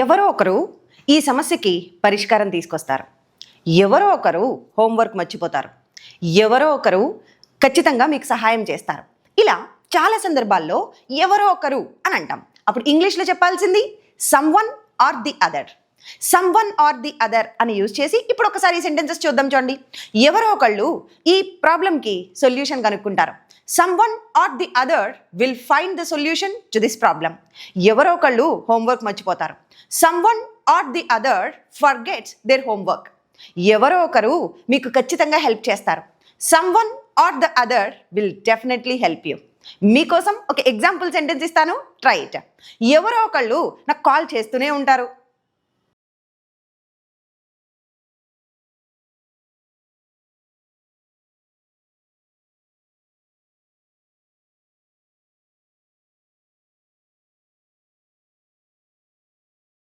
ఎవరో ఒకరు ఈ సమస్యకి పరిష్కారం తీసుకొస్తారు. ఎవరో ఒకరు హోంవర్క్ మర్చిపోతారు. ఎవరో ఒకరు ఖచ్చితంగా మీకు సహాయం చేస్తారు. ఇలా చాలా సందర్భాల్లో ఎవరో ఒకరు అని అంటాం. అప్పుడు ఇంగ్లీష్లో చెప్పాల్సింది someone or the other someone or the other అని యూజ్ చేసి ఇప్పుడు ఒకసారి ఈ సెంటెన్సెస్ చూద్దాం చూడండి. ఎవరో ఒకళ్ళు ఈ ప్రాబ్లంకి solution కనుక్కుంటారు. Someone or the other will find the solution to this problem ఎవరో ఒకళ్ళు హోంవర్క్ మర్చిపోతారు. Someone or the other forgets their homework ఎవరో ఒకరు మీకు ఖచ్చితంగా హెల్ప్ చేస్తారు. Someone or the other will definitely help you మీకోసం ఒక ఎగ్జాంపుల్ సెంటెన్స్ ఇస్తాను. ట్రై ఇట్ ఎవరో ఒకళ్ళు నాకు కాల్ చేస్తూనే ఉంటారు.